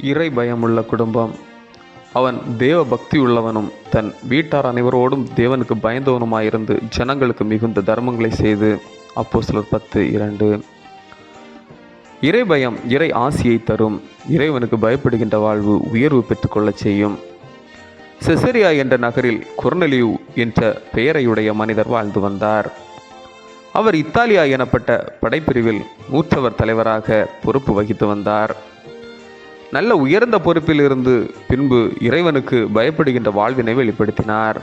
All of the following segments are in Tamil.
இறை பயமுள்ள குடும்பம். அவன் தேவ பக்தி உள்ளவனும் தன் வீட்டார் அனைவரோடும் தேவனுக்கு பயந்தவனுமாயிருந்து ஜனங்களுக்கு மிகுந்த தர்மங்களை செய்து. அப்போ சிலர் பத்து இரண்டு. இறை பயம் இறை ஆசியை தரும். இறைவனுக்கு பயப்படுகின்ற வாழ்வு உயர்வு பெற்றுக்கொள்ளச் செய்யும். செசரியா என்ற நகரில் குர்னலியு என்ற பெயரையுடைய மனிதர் வாழ்ந்து வந்தார். அவர் இத்தாலியா எனப்பட்ட படைப்பிரிவில் மூற்றவர் தலைவராக பொறுப்பு வகித்து வந்தார். நல்ல உயர்ந்த பொறுப்பில் இருந்து பின்பு இறைவனுக்கு பயப்படுகின்ற வாழ்வினை வெளிப்படுத்தினார்.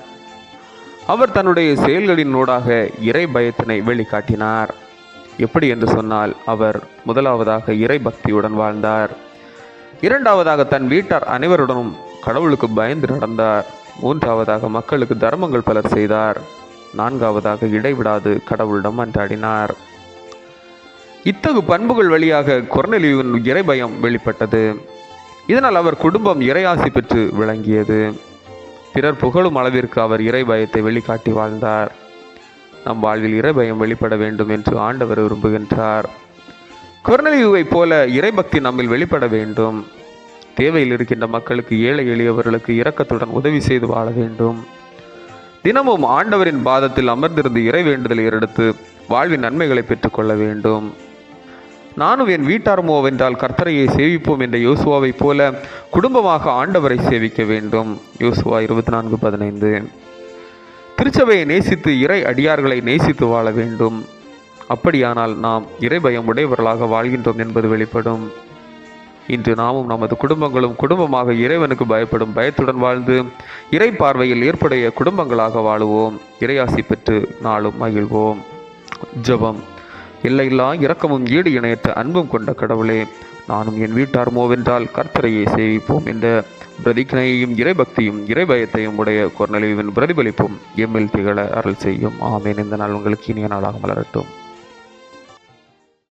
அவர் தன்னுடைய செயல்களின் ஊடாக இறை பயத்தினை வெளிக்காட்டினார். எப்படி என்று சொன்னால் அவர் முதலாவதாக இறை பக்தியுடன் வாழ்ந்தார். இரண்டாவதாக தன் வீட்டார் அனைவருடனும் கடவுளுக்கு பயந்து நடந்தார். மூன்றாவதாக மக்களுக்கு தர்மங்கள் பலர் செய்தார். நான்காவதாக இடைவிடாது கடவுளிடம் அன்றாடினார் இத்தகு பண்புகள் வழியாக கொர்னலியுவின் இறைபயம் வெளிப்பட்டது. இதனால் அவர் குடும்பம் இறையாசி பெற்று விளங்கியது. பிறர் புகழும் அளவிற்கு அவர் இறைபயத்தை வெளிக்காட்டி வாழ்ந்தார். நம் வாழ்வில் இறைபயம் வெளிப்பட வேண்டும் என்று ஆண்டவர் விரும்புகின்றார். கொர்னலியுவைப் போல இறைபக்தி நம்மில் வெளிப்பட வேண்டும். தேவையில் இருக்கின்ற மக்களுக்கு ஏழை எளியவர்களுக்கு இரக்கத்துடன் உதவி செய்து வாழ வேண்டும். தினமும் ஆண்டவரின் பாதத்தில் அமர்ந்திருந்து இறை வேண்டுதலை எடுத்து வாழ்வின் நன்மைகளை பெற்றுக்கொள்ள வேண்டும். நானும் என் வீட்டாருமோ வென்றால் கர்த்தரையை சேவிப்போம் என்ற யோசுவாவைப் போல குடும்பமாக ஆண்டவரை சேவிக்க வேண்டும். யோசுவா இருபத்தி நான்கு பதினைந்து. திருச்சபையை நேசித்து இறை அடியார்களை நேசித்து வாழ வேண்டும். அப்படியானால் நாம் இறைபயம் உடையவர்களாக வாழ்கின்றோம் என்பது வெளிப்படும். இன்று நாமும் நமது குடும்பங்களும் குடும்பமாக இறைவனுக்கு பயப்படும் பயத்துடன் வாழ்ந்து இறை பார்வையில் ஏற்புடைய குடும்பங்களாக வாழுவோம். இறையாசி பெற்று நாளும் மகிழ்வோம். ஜெபம். எல்லையில்லா இரக்கமும் ஈடு இணையற்ற அன்பும் கொண்ட கடவுளே நானும் என் வீட்டார் மோவென்றால் கர்த்தரையை சேவிப்போம் என்ற பிரதிக்னையையும் இறைபக்தியும் இறைபயத்தையும் உடைய கொர்நலிவின் பிரதிபலிப்பும் எம்மில் திகழ அருள் செய்யும். ஆமேன். இந்த நாள் உங்களுக்கு இனிய நாளாக மலரட்டும்.